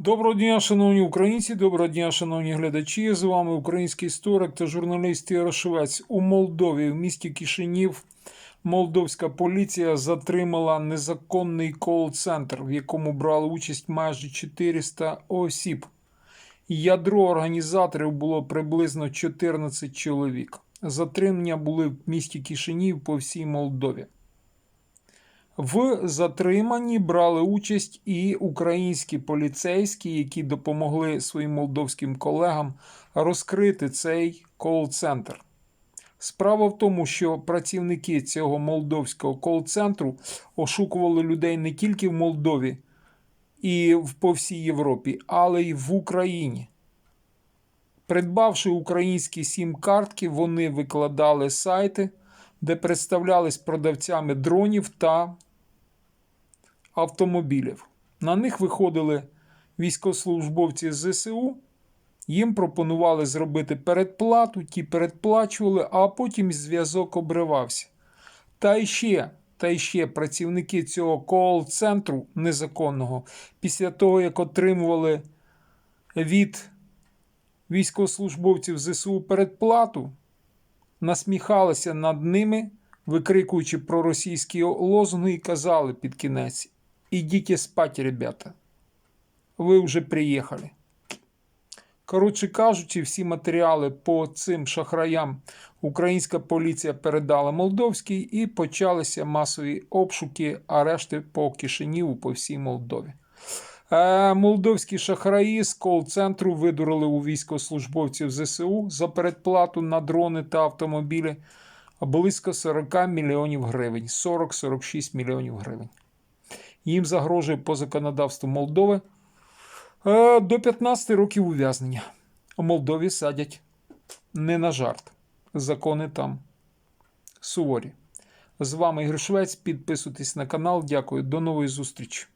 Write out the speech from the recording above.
Доброго дня, шановні українці, доброго дня, шановні глядачі. З вами український історик та журналіст Ярошевець. У Молдові в місті Кишинів молдовська поліція затримала незаконний кол-центр, в якому брали участь майже 400 осіб. Ядро організаторів було приблизно 14 чоловік. Затримання були в місті Кишинів по всій Молдові. В затриманні брали участь і українські поліцейські, які допомогли своїм молдовським колегам розкрити цей кол-центр. Справа в тому, що працівники цього молдовського кол-центру ошукували людей не тільки в Молдові і по всій Європі, але й в Україні. Придбавши українські сім-картки, вони викладали сайти, де представлялись продавцями дронів та автомобілів. На них виходили військовослужбовці з ЗСУ. Їм пропонували зробити передплату, ті передплачували, а потім зв'язок обривався. Та ще, та ще працівники цього кол-центру незаконного, після того, як отримували від військовослужбовців ЗСУ передплату, насміхалися над ними, викрикуючи проросійські лозунги і казали під кінець: Ідіть спать, ребята. Ви вже приїхали. Коротше кажучи, всі матеріали по цим шахраям українська поліція передала Молдовській і почалися масові обшуки, арешти по Кишиніву по всій Молдові. Е, Молдовські шахраї з кол-центру видурили у військовослужбовців ЗСУ за передплату на дрони та автомобілі близько 40 мільйонів гривень, 40-46 мільйонів гривень. Їм загрожує по законодавству Молдови е, до 15 років ув'язнення. У Молдові садять не на жарт. Закони там суворі. З вами Ігор Швець. Підписуйтесь на канал. Дякую. До нової зустрічі.